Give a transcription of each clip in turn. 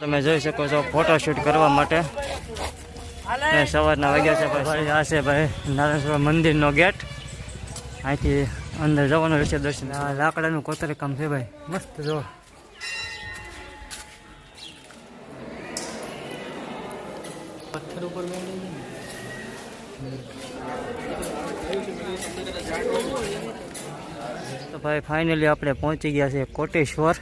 તમે જોઈ શકો છો ફોટોશૂટ કરવા માટે. સવારના વાગ્યા છે ભાઈ આ છે ભાઈ નારાયણ મંદિરનો ગેટ. અહીંથી અંદર જવાનું રહેશે દર્શન. આ લાકડાનું કોતરે કામ છે ભાઈ. મસ્ત જો. પથ્થર ઉપર તો ભાઈ ફાઇનલી આપણે પહોંચી ગયા છે કોટેશ્વર.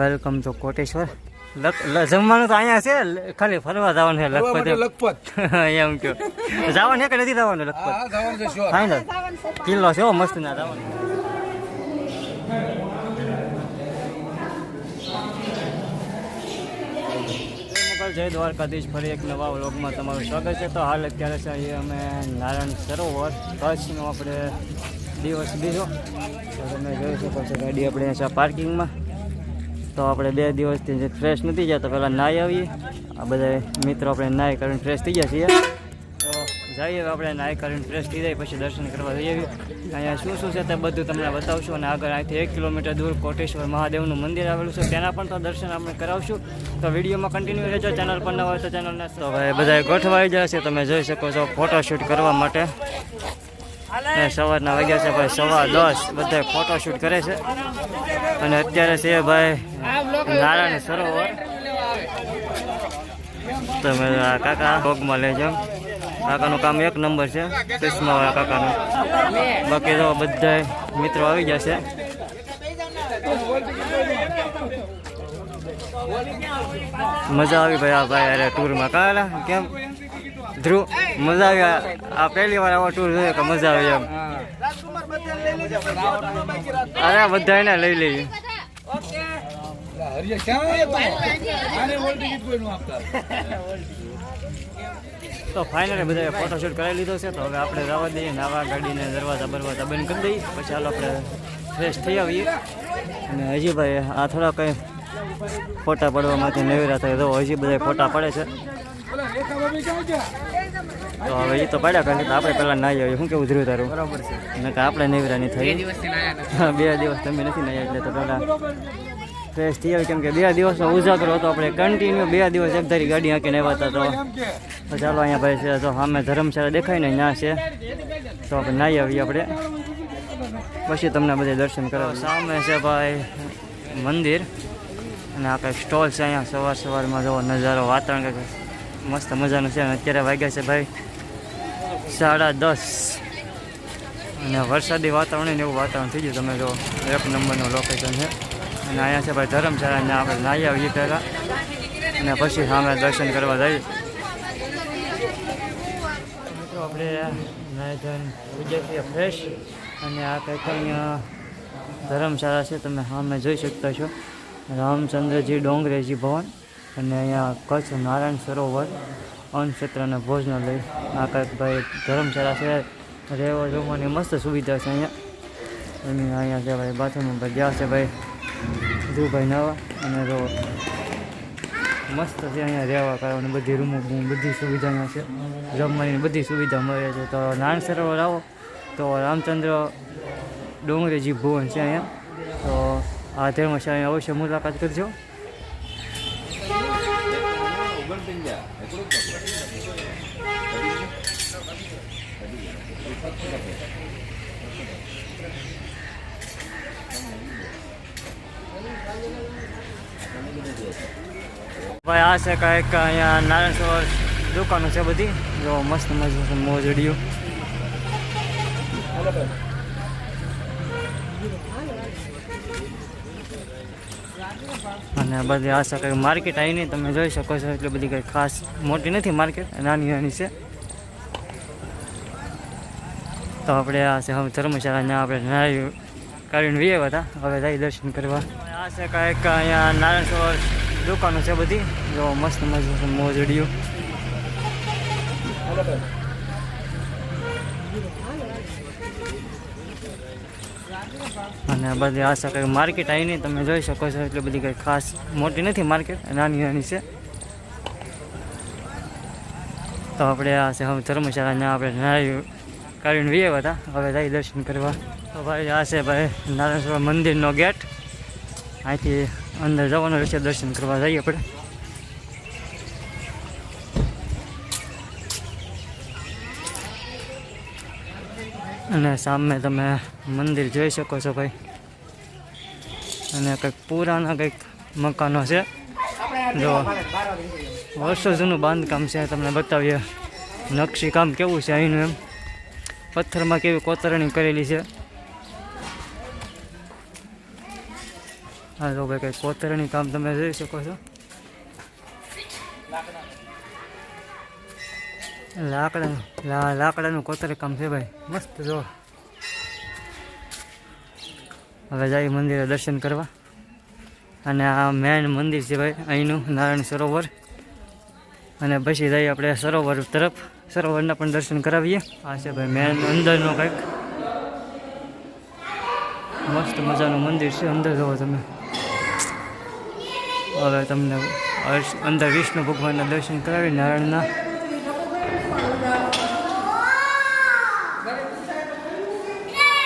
Welcome to Koteshwar. જમવાનું તો અહીંયા છે ખાલી ફરવા જવાનું છે લખપત લખપત. એમ કયો. જવાનું છે કે નથી જવાનું લખપત. ફાઇનલ કિલ્લો છે હો મસ્ત ના જવાનું. જય દ્વારકાધીશ ફરી એક નવા વ્લોગમાં તમારું સ્વાગત છે. તો હાલ અત્યારે છે અહીંયા અમે નારાયણ સરોવર. કચ્છનો આપણે દિવસ બીજો તો તમે જોઈ શકો છો ગાડી આપણે પાર્કિંગમાં. તો આપણે બે દિવસથી જે ફ્રેશ નથી ગયા, તો પહેલાં નાહી આવીએ. આ બધા મિત્રો આપણે નાહી કરીને ફ્રેશ થઈ ગયા છીએ. તો જઈએ આપણે નાહી કરીને ફ્રેશ થઈ જાય, પછી દર્શન કરવા જઈએ. અહીંયા શું શું છે તે બધું તમને બતાવશું અને આગળ અહીંથી એક કિલોમીટર દૂર કોટેશ્વર મહાદેવનું મંદિર આવેલું છે. તેના પણ તો દર્શન આપણે કરાવશું. તો વિડીયોમાં કન્ટિન્યુ રહેજો. ચેનલ પર ન હોય તો ચેનલને તો ભાઈ બધા ગોઠવાઈ જશે તમે જોઈ શકો છો ફોટોશૂટ કરવા માટે. સવારના વાગ્યા છે ભાઈ, સવા દસ. બધા ફોટોશૂટ કરે છે. અને અત્યારે છે ભાઈ, નારાયણ સરોવર. તમે કાકા ભોગમાં લેજો કાકાનું કામ એક નંબર છે ચશ્માવાળા કાકાનું. બાકી તો બધા મિત્રો આવી જશે મજા આવી ભાઈ આ ભાઈ, અરે ટૂરમાં કાલા, કેમ? ધ્રુવ મજા આવી. આ- પહેલી વાર આવો ટૂર જોયો કે મજા આવી એમ. અરે બધા એને લઈ લઈએ. તો ફાઇનલી બધા ફોટોશૂટ કરાવી લીધો છે. તો હવે આપણે જવા દઈએ, નાવા ગાડીને દરવાજા બરવાજા બંધ કરી દઈએ. પછી ચાલો આપણે ફ્રેશ થઈ આવીએ. અને હજી ભાઈ, આ થોડા કંઈ ફોટા પડવામાંથી નવીરા થાય તો હજી બધા ફોટા પડે છે. તો હવે એ તો પડ્યા કારણ કે આપણે પહેલાં નાહી આવ્યો શું કેવું ધ્રુવ તારું? બરાબર છે. અને કે આપણે નવીરા નહીં થઈ બે દિવસ તમે નથી નાહ્યા એટલે તો પહેલાં ફ્રેશ થઈ આવી કેમ કે બે દિવસનો ઉજાગરો હતો. આપણે કન્ટિન્યુ બે દિવસ એક ધારી ગાડી હાંકીને આવ્યા હતા તો તો ચાલો અહીંયા ભાઈ છે. તો સામે ધર્મશાળા દેખાય ને ત્યાં છે. તો આપણે નાહી આવીએ આપણે. પછી તમને બધે દર્શન કરાવો સામે છે ભાઈ મંદિર. અને આ કંઈક સ્ટોલ છે અહીંયા. સવાર સવારમાં જો નજારો વાતાવરણ કંઈક મસ્ત મજાનું છે. અને અત્યારે વાગ્યા છે ભાઈ સાડા દસ. અને વરસાદી વાતાવરણ ને એવું વાતાવરણ થઈ ગયું. તમે જો, એક નંબરનું લોકેશન છે. અને અહીંયા છે ભાઈ ધર્મશાળા ત્યાં આપણે નાહી આવીએ પહેલાં. અને પછી સામે દર્શન કરવા જઈએ. આપણે ફ્રેશ અને આ કંઈક અહીંયા ધર્મશાળા છે. તમે સામે જોઈ શકતા છો. રામચંદ્રજી ડોંગરેજી ભવન. અને અહીંયા કચ્છ નારાયણ સરોવર. અન્નક્ષેત્ર અને ભોજનાલય આ ભાઈ ધર્મશાળા છે. રહેવા જમવાની મસ્ત સુવિધા છે અહીંયા. એની અહીંયા છે ભાઈ બાથરૂમ પર ગયા છે ભાઈ. ધ્રુવભાઈ નાવા અને રહો મસ્ત છે અહીંયા રહેવા કરવાની બધી રૂમો બધી સુવિધા અહીંયા છે. જમવાની બધી સુવિધા મળે છે. તો નાન સરોવર આવો તો રામચંદ્ર ડોંગરેજી ભુવન છે અહીંયા. તો આ ધર્મશાળાની અવશ્ય મુલાકાત કરજો. ભાઈ આ છે કાંઈક અહીંયા નારાયણ સરોવર દુકાનો છે બધી. જો મસ્ત મસ્ત મોજડીઓ. અને બધી આ કંઈક માર્કેટ આવી નહીં તમે જોઈ શકો છો, એટલે બધી કંઈ ખાસ મોટી નથી માર્કેટ નાની નાની છે. તો આપણે આ છે હવે ધર્મશાળાના આપણે નાય કાઢીને વીએ હતા હવે જઈ દર્શન કરવા. આ છે કાંઈક અહીંયા નારાયણ સરોવર દુકાનો છે બધી, જો મસ્ત મસ્ત મોજડીઓ. અને બધી આ કઈ માર્કેટ આવી નહીં તમે જોઈ શકો છો, એટલે બધી કંઈ ખાસ મોટી નથી માર્કેટ નાની નાની છે. તો આપણે આ છે, હવે ધર્મશાળાના આપણે નારી કાઢીને વીએ હતા હવે જઈ દર્શન કરવા. તો ભાઈ આ છે ભાઈ નારાયણ મંદિરનો ગેટ અહીંથી અંદર જવાનું રહેશે, દર્શન કરવા જઈએ આપણે. અને સામે તમે મંદિર જોઈ શકો છો ભાઈ. અને કંઈક પુરાના કંઈક મકાનો છે. જો, વર્ષો જૂનું બાંધકામ છે, તમને બતાવીએ. નકશી કામ કેવું છે અહીંનું એમ? પથ્થરમાં કેવી કોતરણી કરેલી છે. હા તો ભાઈ કંઈક કોતરણી કામ તમે જોઈ શકો છો. લાકડાનું લા- લાકડાનું કોતરકામ છે ભાઈ. મસ્ત જો. હવે જાય મંદિરે દર્શન કરવા. અને આ મેન મંદિર છે ભાઈ, અહીંનું નારાયણ સરોવર. અને પછી જઈએ આપણે સરોવર તરફ. સરોવરના પણ દર્શન કરાવીએ. આ છે ભાઈ મેન અંદરનો કંઈક. મસ્ત મજાનું મંદિર છે, અંદર જુઓ તમે. હવે તમને અંદર વિષ્ણુ ભગવાનના દર્શન કરાવી નારાયણના.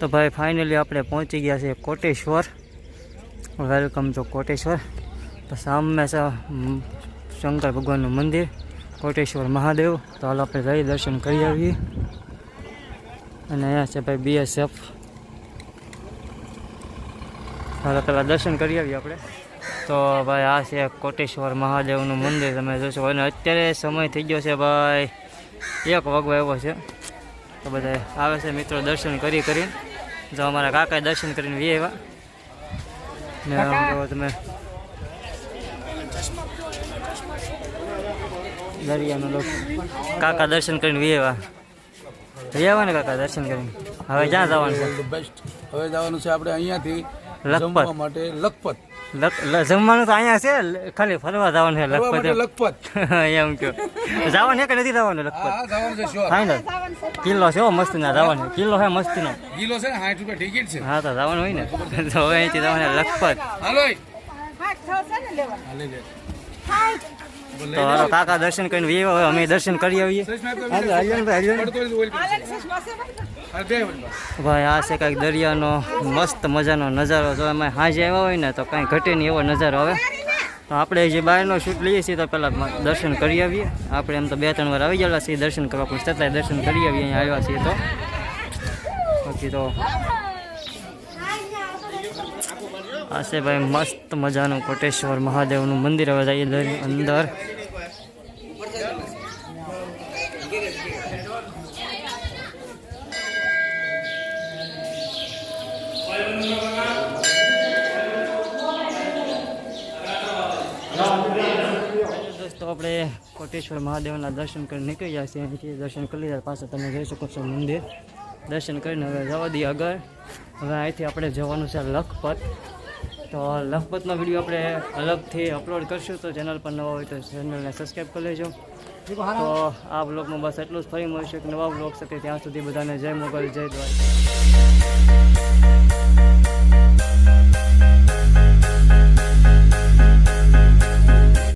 તો ભાઈ ફાઇનલી આપણે પહોંચી ગયા છીએ કોટેશ્વર. Welcome to Koteshwar. તો સામે છે મ, શંકર ભગવાનનું મંદિર કોટેશ્વર મહાદેવ. તો હાલ આપણે જઈ દર્શન કરી આવીએ. અને અહીંયા છે ભાઈ બીએસએફ હાલ પહેલાં દર્શન કરી આવીએ આપણે. તો ભાઈ આ છે કોટેશ્વર મહાદેવનું મંદિર તમે જોશો. અને અત્યારે સમય થઈ ગયો છે ભાઈ એક વાગવા એવો છે. તો બધા આવે છે મિત્રો દર્શન કરી કરી જો અમારા કાકા દર્શન કરીને વી આવ્યા ને આમ જો તમે દરિયાનો લોક કાકા દર્શન કરીને વી આવ્યા વી આવ્યા ને કાકા દર્શન કરીને? હવે ક્યાં જવાનું છે? હવે જવાનું છે આપણે અહીંયાથી લખપત. માટે લખપત. જમવાનું તો અહીંયા છે ખાલી ફરવા જવાનું છે લખપત લખપત. એમ કયો. જવાનું છે કે નથી જવાનું લખપત? હા જવાનું છે શ્યોર ફાઇનલ કિલ્લો છે હો મસ્તીના જવાનું કિલ્લો છે મસ્તીનો. કિલ્લો છે સાઠ રૂપિયા ટિકિટ છે. હા તો જવાનું હોય ને. તો હવે અહીંથી જવાનું લખપત. હાલો હાથ થશે ને લેવા? હાલે છે. તો હાલો કાકા દર્શન કરીને વીવો અમે દર્શન કરી આવીએ. ભાઈ, આ છે કાંઈક દરિયાનો મસ્ત મજાનો નજારો. જો એમાં હાજે આવ્યા હોય ને તો કાંઈ ઘટે નહીં એવો નજારો આવે તો આપણે જે બહારનો શૂટ લઈએ છીએ તો પહેલાં દર્શન કરી આવીએ. આપણે એમ તો બે ત્રણ વાર આવી ગયેલા છીએ દર્શન કરવા પણ છતાંય દર્શન કરી આવીએ અહીંયા આવ્યા છીએ તો. બાકી તો આ છે ભાઈ મસ્ત મજાનું કોટેશ્વર મહાદેવનું મંદિર હવે જઈએ દર- અંદર. દોસ્તો, આપણે કોટેશ્વર મહાદેવના દર્શન કરી નીકળી ગયા છીએ અહીંથી. દર્શન કરી લીધા, પાછા તમે જોઈ શકો છો મંદિર. દર્શન કરીને હવે જવા દઈએ આગળ. હવે અહીંથી આપણે જવાનું છે લખપત. તો લખપતનો વીડિયો આપણે અલગથી અપલોડ કરશું. તો ચેનલ પર નવા હોય તો ચેનલને સબસ્ક્રાઈબ કરી લેજો. તો આ બ્લોગમાં બસ એટલું જ ફરી મળશે એક નવા બ્લોગ સાથે. ત્યાં સુધી બધાને જય મોગલ, જય દ્વારકા.